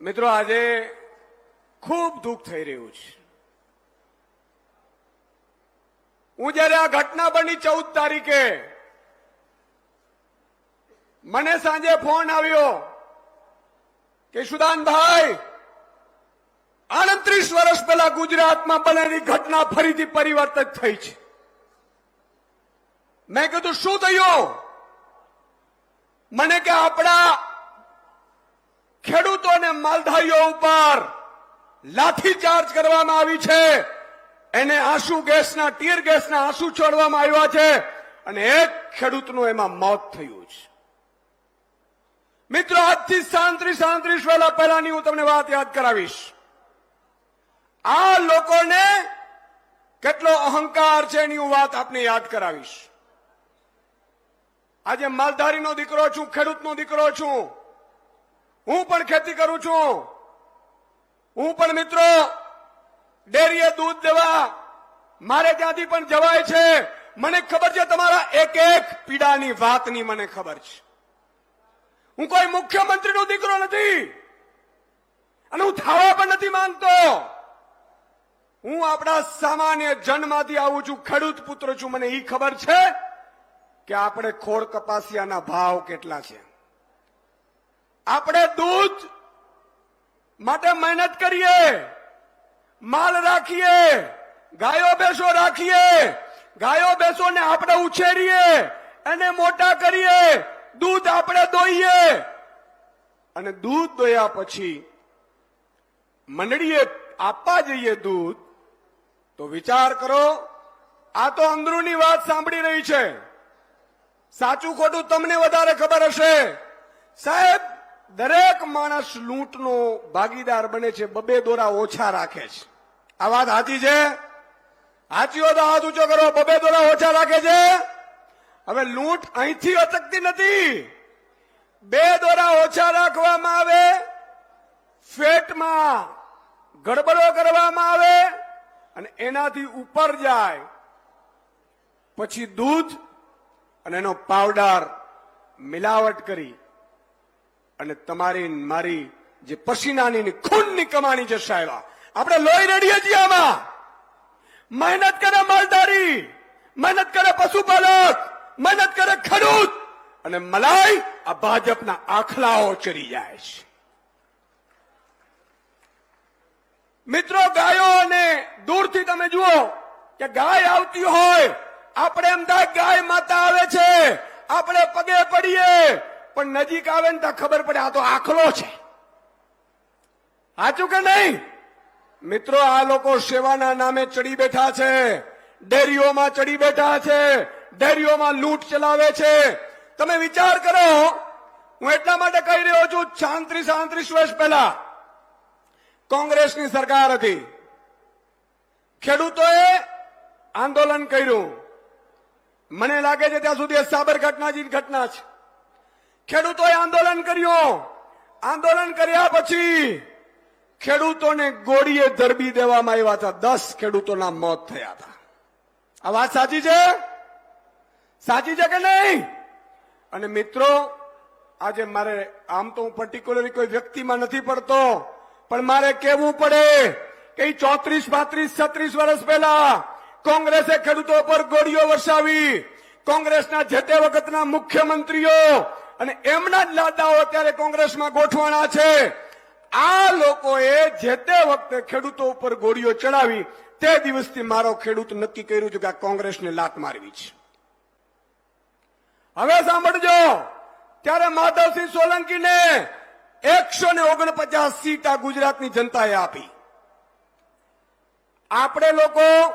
મિત્રો, આજે ખૂબ દુઃખ થઈ રહ્યું છે. હું જયારે આ ઘટના બની ચૌદ તારીખે, મને સાંજે ફોન આવ્યો કે, સુદાનભાઈ, આડત્રીસ વર્ષ પહેલા ગુજરાતમાં બનેલી ઘટના ફરીથી પરિવર્તિત થઈ છે. મેં કીધું, શું થયું? મને કે, આપણા ખેડૂતો અને માલધારીઓ ઉપર લાઠીચાર્જ કરવામાં આવી છે. એને આંસુ ગેસના, ટીયર ગેસના આંસુ છોડવામાં આવ્યા છે અને એક ખેડૂતનું એમાં મોત થયું છે. મિત્રો, આજથી સાંત્રીસ સાંત્રીસ વેલા પહેલાની હું તમને વાત યાદ કરાવીશ. આ લોકોને કેટલો અહંકાર છે એની હું વાત આપને યાદ કરાવીશ. આજે માલધારીનો દીકરો છું, ખેડૂતનો દીકરો છું. હું પણ ખેતી કરું છું. હું પણ મિત્રો ડેરીએ દૂધ દેવા. મારે ત્યાંથી પણ જવાય છે. મને ખબર છે તમારા એક એક પીડાની વાતની મને ખબર છે. હું કોઈ મુખ્યમંત્રીનો દીકરો નથી. અને હું થવા પણ નથી માંગતો હું આપણા સામાન્ય જન્મમાંથી આવું છું, ખેડૂત પુત્ર છું. મને એ ખબર છે કે આપણે ખોળ કપાસિયાના ભાવ કેટલા છે. આપણે દૂધ માટે મહેનત કરીએ, માલ રાખીએ, ગાયો બેસો રાખીએ, ગાયો બેસોને આપણે ઉછેરીએ, એને મોટા કરીએ, દૂધ આપણે દોઈએ. અને દૂધ દોયા પછી મંડળીએ આપવા જઈએ દૂધ, તો વિચાર કરો, આ તો અંદરૂની વાત સાંભળી રહી છે. સાચું ખોટું તમને વધારે ખબર હશે. સાહેબ દરેક માણસ લૂંટનો ભાગીદાર બને છે, બબે દોરા ઓછા રાખે છે. આ વાત સાચી છે? સાચી હોય તો હાથ ઊંચો કરો, બબે દોરા ઓછા રાખે છે? હવે લૂંટ અહીંથી અટકતી નથી. બે દોરા ઓછા રાખવામાં આવે, ફેટમાં ગડબડો કરવામાં આવે, અને એનાથી ઉપર જાય. પછી દૂધ અને એનો પાવડર મિલાવટ કરી. અને તમારી મારી જે પસીનાની ખૂનની કમાણી છે સાહેબ, આપણે લોહી રડીએ છીએ આમાં. મહેનત કરે માલધારી, મહેનત કરે પશુપાલક, મહેનત કરે ખેડૂત, અને મલાઈ આ ભાજપના આખલાઓ ચરી જાય છે. મિત્રો, ગાયો અને દૂરથી તમે જુઓ કે ગાય આવતી હોય, આપણે એમ ગાય માતા આવે છે, આપણે પગે પડીએ પણ નજીક આવે ને તો ખબર પડે આ તો આખલો છે. સાચું કે નહીં? મિત્રો, આ લોકો સેવાના નામે ચડી બેઠા છે. ડેરીઓમાં ચડી બેઠા છે. ડેરીઓમાં લૂંટ ચલાવે છે. તમે વિચાર કરો, હું એટલા માટે કહી રહ્યો છું, છાંત્રીસ આંત્રીસ વર્ષ પહેલા કોંગ્રેસની સરકાર હતી. ખેડૂતોએ આંદોલન કર્યું. મને લાગે છે ત્યાં સુધી સાબરકાંઠાની ઘટના છે. ખેડૂતોએ આંદોલન કર્યું. આંદોલન કર્યા પછી ખેડૂતોને ગોળીએ ધરબી દેવામાં આવ્યા હતા. દસ ખેડૂતોના મોત થયા હતા. આ વાત સાચી છે? સાચી છે કે નહીં? અને મિત્રો, આજે મારે આમ તો હું પર્ટિક્યુલરલી કોઈ વ્યક્તિમાં નથી પડતો, પણ મારે કહેવું પડે કે ચોત્રીસ, પાંત્રીસ, છત્રીસ વર્ષ પહેલા કોંગ્રેસે ખેડૂતો પર ગોળીઓ વરસાવી. કોંગ્રેસના જે તે વખતના મુખ્યમંત્રીઓ અને એમના જ લાદાઓ અત્યારે કોંગ્રેસમાં ગોઠવાણા છે. આ લોકોએ જે તે વખતે ખેડૂતો ઉપર ગોળીઓ ચડાવી, તે દિવસથી મારો ખેડૂત નક્કી કર્યું છે કે આ કોંગ્રેસને લાત મારવી છે. હવે સાંભળજો, ત્યારે માધવસિંહ સોલંકીને એકસો ને ઓગણપચાસ સીટ આ ગુજરાતની જનતાએ આપી. આપણે લોકો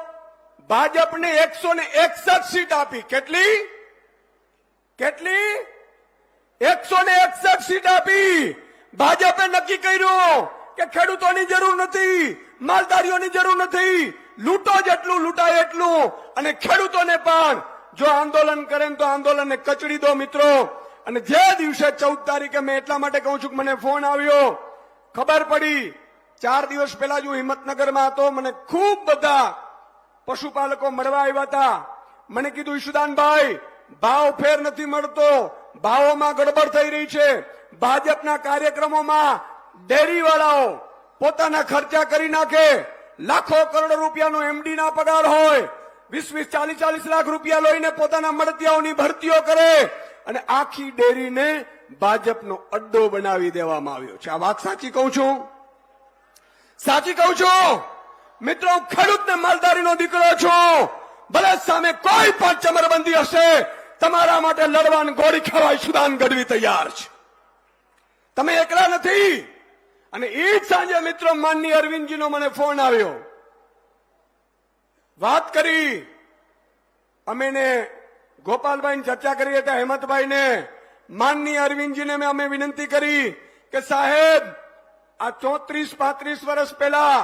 ભાજપને એકસો ને એકસઠ સીટ આપી. કેટલી? કેટલી? એકસો ને એકસઠ સીટ આપી. ભાજપે નક્કી કર્યું કે ખેડૂતોની જરૂર નથી, માલધારીઓની જરૂર નથી. લૂંટો જેટલું લૂંટાય એટલું. અને ખેડૂતોને પણ જો આંદોલન કરે તો આંદોલનને કચડી દો મિત્રો. અને જે દિવસે ચૌદ તારીખે મેં એટલા માટે કહું છું કે મને ફોન આવ્યો. ખબર પડી, ચાર દિવસ પહેલા જ હું હિંમતનગરમાં હતો, મને ખૂબ બધા પશુપાલકો મળવા આવ્યા હતા. મને કીધું, ઈશુદાનભાઈ, ભાવ ફેર નથી મળતો. ભાવોમાં ગડબડ થઈ રહી છે. ભાજપના કાર્યક્રમોમાં ડેરીવાળાઓ પોતાના ખર્ચા કરી નાખે. લાખો કરોડ રૂપિયાનો એમડી ના પગાર હોય. વીસ વીસ ચાલીસ ચાલીસ લાખ રૂપિયા લઈને પોતાના મળતિયાઓની ભરતીઓ કરે. અને આખી ડેરીને ભાજપનો અડ્ડો બનાવી દેવામાં આવ્યો છે. આ વાત સાચી કહું છું? સાચી કહું છું? મિત્રો ખેડૂતને માલદારીનો દીકરો છું. ભલે સામે કોઈ પણ ચમરબંધી હશે તમારા માટે લડવાન ગોળી ખેવાય સુદાન ગઢવી તૈયાર છે. તમે એકલા નથી. અને એ જ સાંજે મિત્રો માનની અરવિંદજીનો મને ફોન આવ્યો. વાત કરી. અમે ને ગોપાલભાઈ ચર્ચા કરી હતા હેમંતભાઈ ને માનની અરવિંદજીને અમે વિનંતી કરી કે સાહેબ, આ ચોત્રીસ પાંત્રીસ વર્ષ પહેલા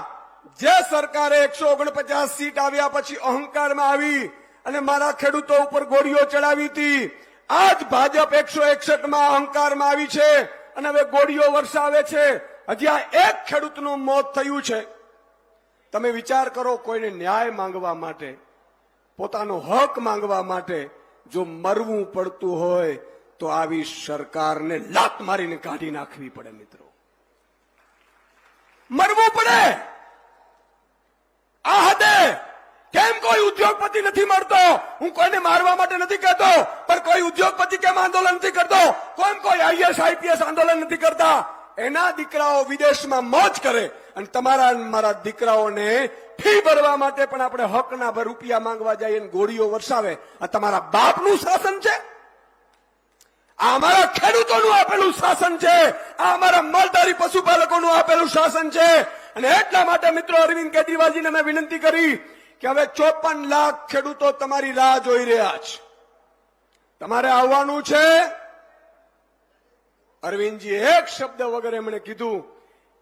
જે સરકારે એકસો ઓગણપચાસ સીટ આવ્યા પછી અહંકારમાં આવી અને મારા ખેડૂતો ઉપર ગોળીઓ ચડાવી હતી. આજ ભાજપ એકસો એકસઠમાં અહંકારમાં આવી છે અને હવે ગોળીઓ વરસાવે છે. હજી આ એક ખેડૂતનું મોત થયું છે. તમે વિચાર કરો કોઈને ન્યાય માંગવા માટે, પોતાનો હક માંગવા માટે જો મરવું પડતું હોય તો આવી સરકારને લાત મારીને કાઢી નાખવી પડે મિત્રો. મરવું પડે! આ હદે! કેમ કોઈ ઉદ્યોગપતિ નથી મળતો? હું કોઈને મારવા માટે નથી કહેતો, પણ કોઈ ઉદ્યોગપતિ કેમ આંદોલન નથી કરતો? કોમ કોઈ આઈએસ, આઈપીએસ આંદોલન નથી કરતા? એના દીકરાઓ વિદેશમાં મોજ કરે અને તમારા મારા દીકરાઓને ફી ભરવા માટે પણ આપણે હકના ભર રૂપિયા માંગવા જઈએ ગોળીઓ વરસાવે. આ તમારા બાપનું શાસન છે? આ અમારા ખેડૂતોનું આપેલું શાસન છે? આ અમારા માલધારી પશુપાલકોનું આપેલું શાસન છે? અને એટલા માટે મિત્રો અરવિંદ કેજરીવાલજીને મેં વિનંતી કરી કે હવે ચોપન લાખ ખેડૂતો તમારી રાહ જોઈ રહ્યા છે તમારે આવવાનું છે अरविंद जी एक शब्द वगैरह मैंने કીધું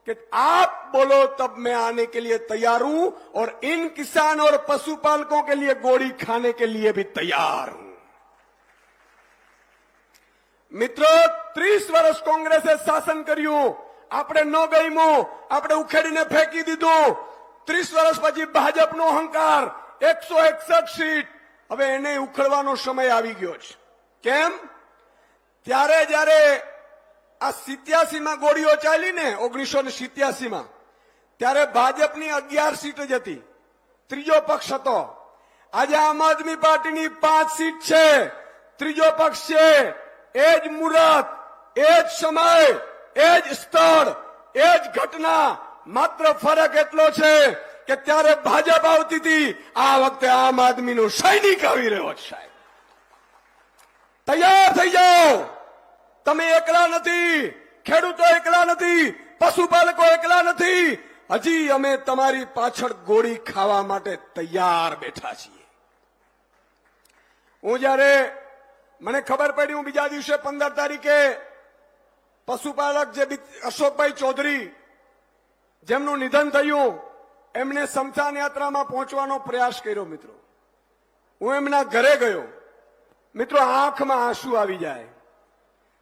कि आप बोलो तब मैं आने के लिए तैयार हूं और इन किसान और पशुपालकों के लिए गोली खाने के लिए भी तैयार हूं મિત્રો ત્રીસ વર્ષ કોંગ્રેસે શાસન કર્યું આપણે ન ગઈમું આપણે ઉખેડીને ફેંકી દીધું ત્રીસ વર્ષ પછી ભાજપનો અહંકાર, એકસો એકસઠ સીટ. હવે એને ઉખડવાનો સમય આવી ગયો છે. કેમ? ત્યારે જ્યારે આ સિત્યાસીમાં ગોળીઓ ચાલી ને, ઓગણીસો ને સિત્યાસીમાં, ત્યારે ભાજપની અગિયાર સીટ જ હતી. ત્રીજો પક્ષ હતો. આજે આમ આદમી પાર્ટીની પાંચ સીટ છે. ત્રીજો પક્ષ છે. એ જ મુહૂર્ત એ જ સમય, એ જ સ્થળ, એ જ ઘટના માત્ર ફરક એટલો છે કે ત્યારે ભાજપ આવતી હતી, આ વખતે આમ આદમીનું સૈનિક આવી રહ્યો સાહેબ. તૈયાર થઈ જાઓ. તમે એકલા નથી, ખેડૂતો એકલા નથી, પશુપાલકો એકલા નથી. હજી અમે તમારી પાછળ ગોળી ખાવા માટે તૈયાર બેઠા છીએ. હું જયારે, મને ખબર પડી હું બીજા દિવસે પંદર તારીખે પશુપાલક જે અશોકભાઈ ચૌધરી જેમનું નિધન થયું, એમને સમસાન યાત્રામાં પહોંચવાનો પ્રયાસ કર્યો, મિત્રો. હું એમના ઘરે ગયો. મિત્રો, આંખમાં આંસુ આવી જાય.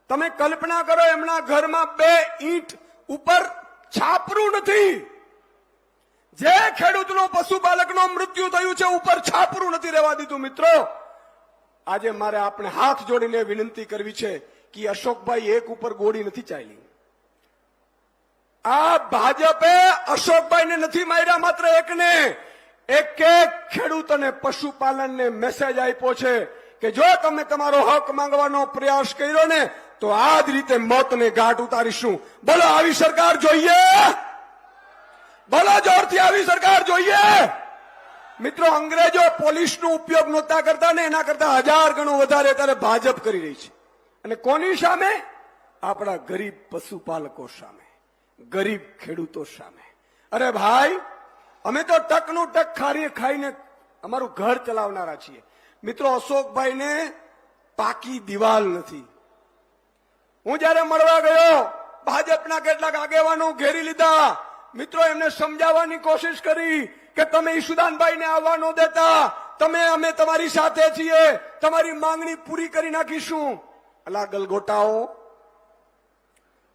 તમે કલ્પના કરો, એમના ઘરમાં બે ઈંટ ઉપર છાપરું નથી. જે ખેડૂતનો પશુપાલકનો મૃત્યુ થયું છે, ઉપર છાપરું નથી રહેવા દીધું, મિત્રો. આજે મારે આપણે હાથ જોડીને વિનંતી કરવી છે કે અશોકભાઈ એક ઉપર ગોળી નથી ચાલી. આ ભાજપે અશોકભાઈને નથી માર્યા માત્ર એકને. એક એક ખેડૂત અને પશુપાલનને મેસેજ આપ્યો છે કે જો તમે તમારો હક માંગવાનો પ્રયાસ કર્યો ને, તો આ જ રીતે મોતને ઘાટ ઉતારીશું. બોલો આવી સરકાર જોઈએ. બોલો જોરથી આવી સરકાર જોઈએ. મિત્રો, અંગ્રેજો પોલીસનો ઉપયોગ નહોતા કરતા ને, એના કરતા હજાર ગણું વધારે અત્યારે ભાજપ કરી રહી છે. અને કોની સામે? આપણા ગરીબ પશુપાલકો સામે. ગરીબ ખેડૂતો સામે. અરે ભાઈ, અમે તો ટકનું ટક ખારી ખાઈને અમારું ઘર ચલાવનારા છીએ. મિત્રો, અશોકભાઈને પાકી દિવાલ નથી. હું જયારે મળવા ગયો, ભાજપના કેટલાક આગેવાનો ઘેરી લીધા. મિત્રો, એમને સમજાવવાની કોશિશ કરી કે તમે ઈશુદાનભાઈને આવવા ન દેતા. તમે, અમે તમારી સાથે છીએ. તમારી માંગણી પૂરી કરી નાખીશું. અલા ગલગોટાઓ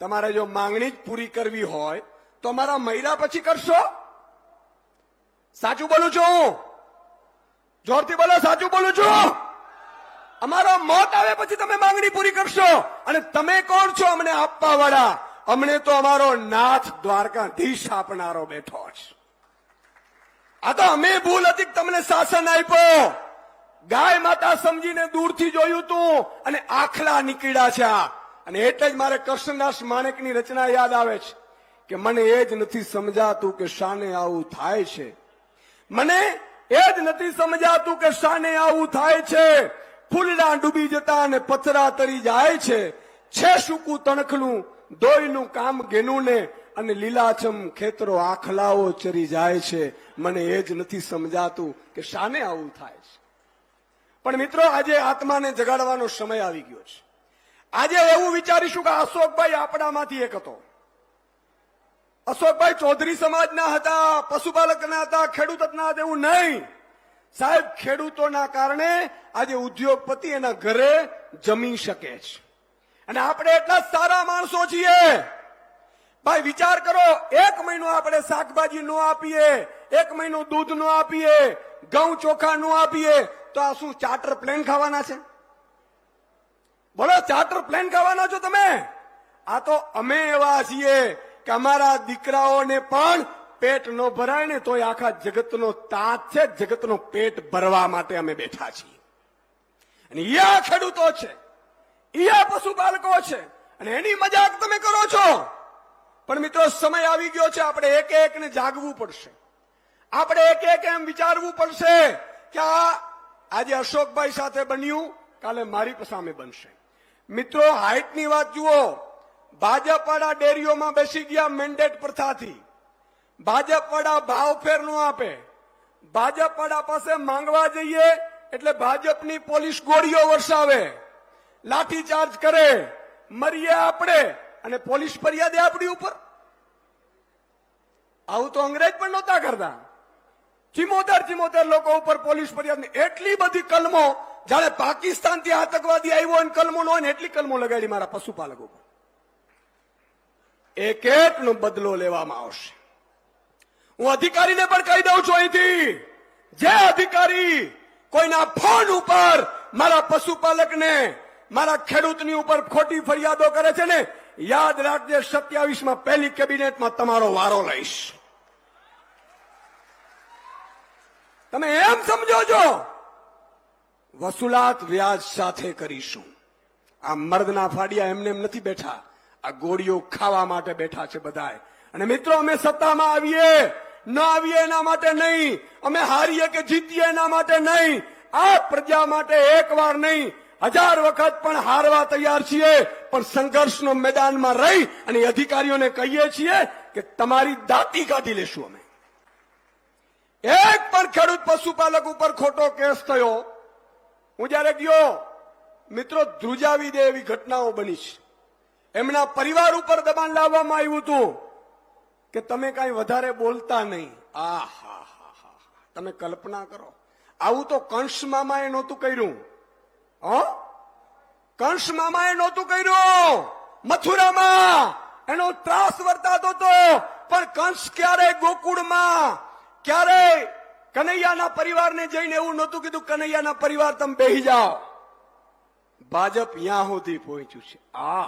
તમારે જો માંગણી જ પૂરી કરવી હોય, તો અમારા મહિલા પછી કરશો. સાચું બોલું છું હું? જોરથી બોલો, સાચું બોલું છું અમારો મોત આવે પછી તમે માંગણી પૂરી કરશો. અને તમે કોણ છો? અમને આપવા વાળા અમને તો અમારો નાથ દ્વારકાધીશ આપનારો બેઠો છે. આ તો અમે ભૂલ હતી તમને શાસન આપ્યો. ગાય માતા સમજીને દૂરથી જોયું તું અને આખલા નીકળ્યા છે. આ અને એટલે જ મારે કૃષ્ણદાસ માણેકની રચના યાદ આવે છે કે મને એ જ નથી સમજાતું કે શાને આવું થાય છે. મને એ જ નથી સમજાતું કે શાને આવું થાય છે. ફૂલડા ડૂબી જતા અને પથરા તરી જાય છે. છે સૂકું તણખલું, દોયનું કામ ગેનું ને અને લીલાછમ ખેતરો આખલાઓ ચરી જાય છે. મને એ જ નથી સમજાતું કે શાને આવું થાય છે. પણ મિત્રો, આજે આત્માને જગાડવાનો સમય આવી ગયો છે. આજે એવું વિચારીશું કે અશોકભાઈ આપણામાંથી એક હતો. અશોકભાઈ ચૌધરી સમાજના હતા, પશુપાલકના હતા, ખેડૂતના હતા, એવું નહીં. સાહેબ, ખેડૂતોના કારણે આજે ઉદ્યોગપતિ એના ઘરે જમી શકે છે. અને આપણે એટલા સારા માણસો છીએ. ભાઈ, વિચાર કરો, એક મહિનો આપણે શાકભાજી નો આપીએ, એક મહિનો દૂધ નો આપીએ, ઘઉં ચોખા નો આપીએ, તો આ શું ચાર્ટર પ્લેન ખાવાના છે? બોલો ચાર્ટર પ્લેન ખાવાના છો તમે? આ તો અમે એવા છીએ કે અમારા દીકરાઓને પણ પેટ ન ભરાય ને તોય આખા જગતનો તાત છે, જગતનો પેટ ભરવા માટે અમે બેઠા છીએ. અને યા ખેડૂતો છે, યા પશુપાલકો છે, અને એની મજાક તમે કરો છો. પણ મિત્રો, સમય આવી ગયો છે, આપણે એક એકને જાગવું પડશે. આપણે એક એક એમ વિચારવું પડશે કે આ આજે અશોકભાઈ સાથે બન્યું, કાલે મારી સામે બનશે. મિત્રો હાઇટની વાત જુઓ. ભાજપવાળા ડેરીઓમાં બેસી ગયા મેન્ડેટ પ્રથાથી. ભાજપવાળા ભાવ ફેર નો આપે. ભાજપવાળા પાસે માંગવા જઈએ એટલે ભાજપની પોલીસ ગોળીઓ વરસાવે. લાઠીચાર્જ કરે. મરીએ આપણે અને પોલીસ ફરિયાદે આપણી ઉપર. આવું તો અંગ્રેજ પણ નહોતા કરતા. ચિમોતેર ચિમોતેર લોકો ઉપર પોલીસ ફરિયાદ એટલી બધી કલમો જાણે પાકિસ્તાનથી આતંકવાદી આવ્યો અને કલમો નો એટલી કલમો લગાડી મારા પશુપાલકો એક એક નો બદલો લેવામાં આવશે. હું અધિકારીને પણ કહી દઉં છું અહીંથી. જે અધિકારી કોઈના ફોન ઉપર મારા પશુપાલકને, મારા ખેડૂતની ઉપર ખોટી ફરિયાદો કરે છે ને, યાદ રાખજે સત્યાવીસમાં પહેલી કેબિનેટમાં તમારો વારો લઈશ. તમે એમ સમજો છો વસુલાત વ્યાજ સાથે કરીશું. આ મર્દના ફાડિયા એમને એમ નથી બેઠા. આ ગોળીઓ ખાવા માટે બેઠા છે બધાએ અને મિત્રો, અમે સત્તામાં આવીએ. ન આવીએ એના માટે નહીં. અમે હારીએ કે જીતીએ એના માટે નહીં. આ પ્રજા માટે એક વાર નહીં. હજાર વખત પણ હારવા તૈયાર છીએ, પણ સંઘર્ષનો મેદાનમાં રહી અને અધિકારીઓને કહીએ છીએ કે તમારી દાતી કાઢી લેશું અમે. એક પણ ખેડૂત પશુપાલક ઉપર ખોટો કેસ થયો. હું જયારે ગયો, મિત્રો ધ્રુજાવી દે એવી ઘટનાઓ બની છે. એમના પરિવાર ઉપર દબાણ લાવવામાં આવ્યું હતું કે તમે કાંઈ વધારે બોલતા નહીં. આ હા હા. તમે કલ્પના કરો. આવું તો કંસ મામાએ નહોતું કર્યું. હ? કંસ મામાએ નહોતું કર્યું. મથુરામાં એનો ત્રાસ વર્તાતો હતો. પણ કંસ ક્યારે ગોકુળમાં, ક્યારે કનૈયાના પરિવારને જઈને એવું નહોતું કીધું, કનૈયાના પરિવાર, તમે બેહી જાઓ. ભાજપ ત્યાં સુધી પહોંચ્યું છે. આ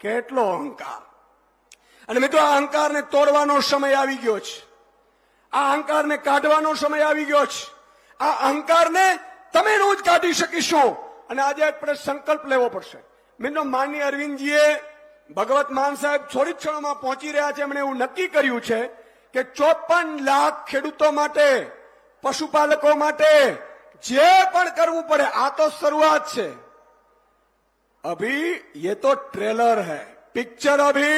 કેટલો અહંકાર. અને મિત્રો, આ અહંકારને તોડવાનો સમય આવી ગયો છે. આ અહંકારને કાઢવાનો સમય આવી ગયો છે. આ અહંકારને તમે રોજ કાઢી શકીશું. અને આજે આપણે સંકલ્પ લેવો પડશે. મિત્રો માનની અરવિંદજીએ ભગવત માન સાહેબ થોડી ક્ષણોમાં પહોંચી રહ્યા છે. એમણે એવું નક્કી કર્યું છે કે ચોપન લાખ ખેડૂતો માટે પશુપાલકો માટે જે પણ કરવું પડે આ તો શરૂઆત છે अभी ये तो ट्रेलर है पिक्चर अभी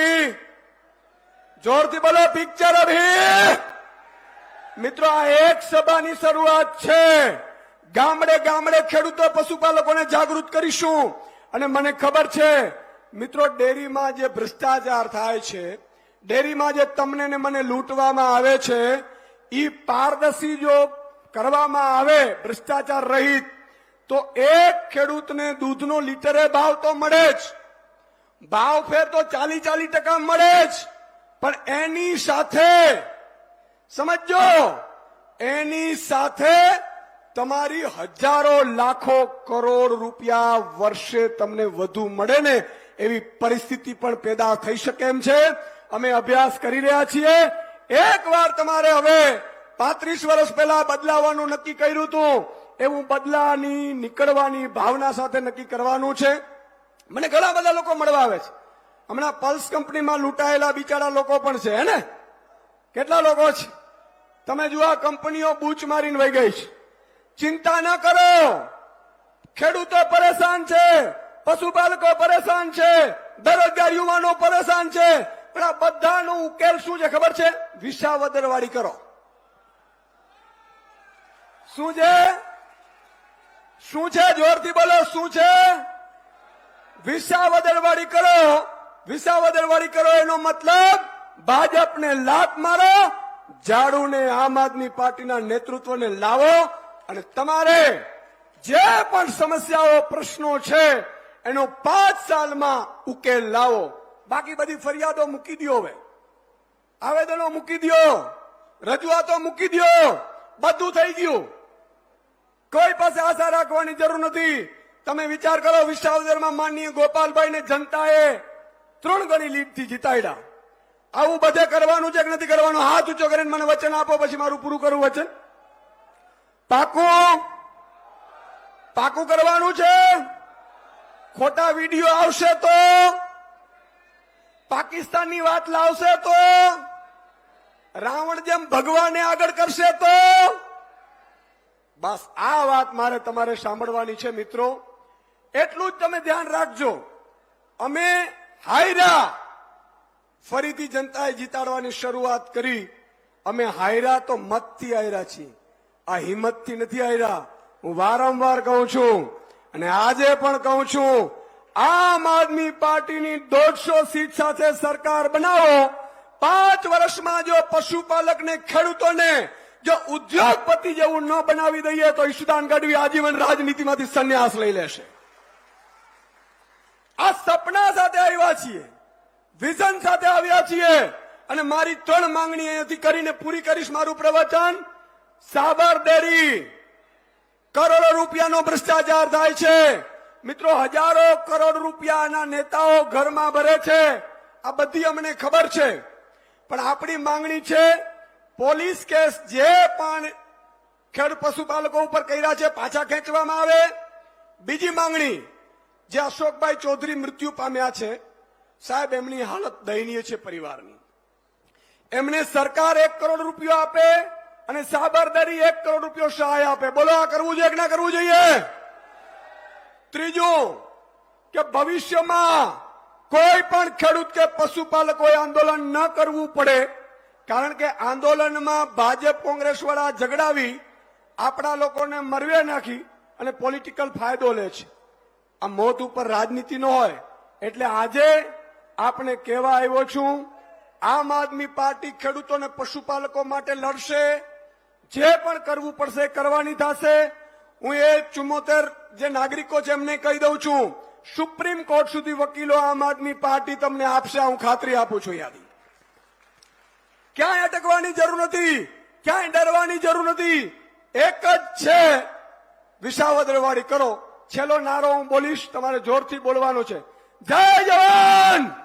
જોરથી બોલો પિક્ચર અભી મિત્રો આ એક સભાની શરૂઆત છે ગામડે ગામડે ખેડૂતો પશુપાલકોને જાગૃત કરીશું અને મને ખબર છે મિત્રો ડેરીમાં જે ભ્રષ્ટાચાર થાય છે ડેરીમાં જે તમને ને મને લૂંટવામાં આવે છે ઈ પારદર્શી જો કરવામાં આવે, ભ્રષ્ટાચાર રહિત, તો એક ખેડૂતને દૂધનો લીટરે ભાવ તો મળે જ. ભાવ ફેર તો ચાલી ચાલી ટકા મળે જ. પણ એની સાથે સમજો એની સાથે તમારી હજારો લાખો કરોડ રૂપિયા વર્ષે તમને વધુ મળે ને, એવી પરિસ્થિતિ પણ પેદા થઈ શકે એમ છે. અમે અભ્યાસ કરી રહ્યા છીએ. એક વાર તમારે હવે પાંત્રીસ વર્ષ પહેલા બદલાવાનું નક્કી કર્યું હતું એવું બદલાની, નીકળવાની ભાવના સાથે નક્કી કરવાનું છે. મને ઘણા બધા લોકો મળવા આવે છે. હમણાં પલ્સ કંપનીમાં લૂંટાયેલા બિચારા લોકો પણ છે, હે ને? કેટલા લોકો છે? તમે જુઓ કંપનીઓ બૂચ મારીને વહી ગઈ છે. ચિંતા ન કરો. ખેડૂતો પરેશાન છે, પશુપાલકો પરેશાન છે બેરોજગાર યુવાનો પરેશાન છે. પણ આ બધાનો ઉકેલ શું છે ખબર છે? વિસાવદરવાળી કરો. શું છે? શું છે? જોરથી બોલો, શું છે? વિસાવદરવાળી કરો. વિસાવદરવાળી કરો એનો મતલબ ભાજપને લાત મારો ઝાડુને આમ આદમી પાર્ટીના નેતૃત્વને લાવો અને તમારે જે પણ સમસ્યાઓ, પ્રશ્નો છે, એનો પાંચ સાલમાં ઉકેલ લાવો. બાકી બધી ફરિયાદો મૂકી દો હવે. આવેદનો મૂકી દો રજૂઆતો મૂકી દો બધું થઈ ગયું. કોઈ પાસે આશા રાખવાની જરૂર નથી. તમે વિચાર કરો, વિસાવદરમાં માનનીય ગોપાલભાઈને જનતાએ ત્રણ ગણી લીડથી જીતાડ્યા. આવું બધે કરવાનું છે કે નથી કરવાનું? હાથ ઊંચો કરીને મને વચન આપો, પછી મારું પૂરું કરવું વચન. પાકું. પાકું કરવાનું છે. ખોટા વીડિયો આવશે તો પાકિસ્તાનની વાત લાવશે તો રાવણ જેમ ભગવાને આગળ કરશે તો બસ આ વાત મારે તમારે સાંભળવાની છે મિત્રો. એટલું જ તમે ધ્યાન રાખજો. અમે હાયરા ફરીથી જનતાએ જીતાડવાની શરૂઆત કરી. અમે હાયરા તો મતથી હાયરા છીએ. આ હિંમતથી નથી હાયરા. હું વારંવાર કહું છું અને આજે પણ કહું છું આમ આદમી પાર્ટીની દોઢસો સીટ સાથે સરકાર બનાવો. પાંચ વર્ષમાં જો પશુપાલકને, ખેડૂતોને જો ઉદ્યોગપતિ જેવું ન બનાવી દઈએ તો ઈશુદાન ગઢવી આજીવન રાજનીતિમાંથી સંન્યાસ લઈ લેશે. આ સપના સાથે આવ્યા છીએ. વિઝન સાથે આવ્યા છીએ. અને મારી ત્રણ માંગણી અહીંયાથી કરીને પૂરી કરીશ મારું પ્રવચન. સાબર ડેરી. કરોડો રૂપિયાનો ભ્રષ્ટાચાર થાય છે. મિત્રો, હજારો કરોડ રૂપિયાના નેતાઓ ઘરમાં ભરે છે. આ બધી અમને ખબર છે. પણ આપણી માંગણી છે, પોલીસ કેસ જે પણ ખેડ પશુપાલકો ઉપર કર્યા છે, પાછા ખેંચવામાં આવે. બીજી માંગણી, જે અશોકભાઈ ચૌધરી મૃત્યુ પામ્યા છે, સાહેબ, એમની હાલત દયનીય છે પરિવારની. એમને સરકાર એક કરોડ રૂપિયો આપે અને સાબરદારી એક કરોડ રૂપિયો સહાય આપે. બોલો, આ કરવું જોઈએ કે ના કરવું જોઈએ? ત્રીજું કે ભવિષ્યમાં કોઈ પણ ખેડૂત કે પશુપાલકોએ આંદોલન ન કરવું પડે, કારણ કે આંદોલનમાં ભાજપ કોંગ્રેસ વાળા ઝઘડાવી આપણા લોકોને મરવે નાખી અને પોલિટિકલ ફાયદો લે છે. આ મોત ઉપર રાજનીતિ ન હોય, એટલે આજે આપણે કહેવા આવ્યો છું, આમ આદમી પાર્ટી ખેડૂતો અને પશુપાલકો માટે લડશે, જે પણ કરવું પડશે કરવાની થશે હું એ ચુમ્મોતેર જે નાગરિકો છે એમને કહી દઉં છું, સુપ્રીમ કોર્ટ સુધી વકીલો આમ આદમી પાર્ટી તમને આપશે હું ખાતરી આપું છું યાદી. ક્યાંય અટકવાની જરૂર નથી, ક્યાંય ડરવાની જરૂર નથી, એક જ છે, વિસાવદરવાળી કરો. છેલ્લો નારો હું બોલીશ, તમારે જોરથી બોલવાનો છે. જય જવાન!